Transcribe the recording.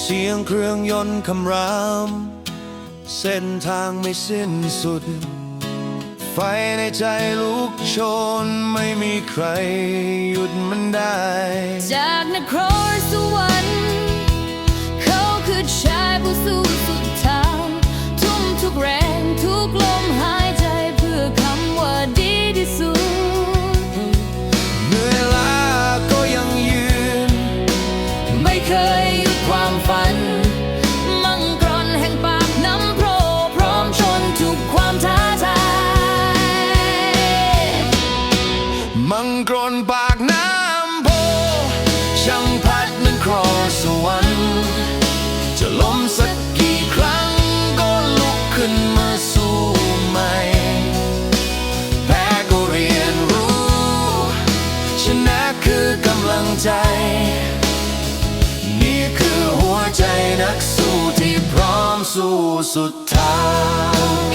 เสียงเครื่องยนต์คำราม เส้นทางไม่สิ้นสุด ไฟในใจลุกโชน ไม่มีใครหยุดมันได้ จากนครสวรรค์เขาคือชายผู้สู้สุดทางทุ่มทุกแรงทุกลมหายใจเพื่อคำว่าดีที่สุดเหนื่อยล้าก็ยังยืน ไม่เคย กรปากน้ำโพช่างพัดนั้นครอสวรรค์ จะล้มสักกี่ครั้งก็ลุกขึ้นมาสู้ใหม่ แพ้ก็เรียนรู้ ชนะคือกำลังใจ นี่คือหัวใจนักสู้ที่พร้อมสู้สุดทาง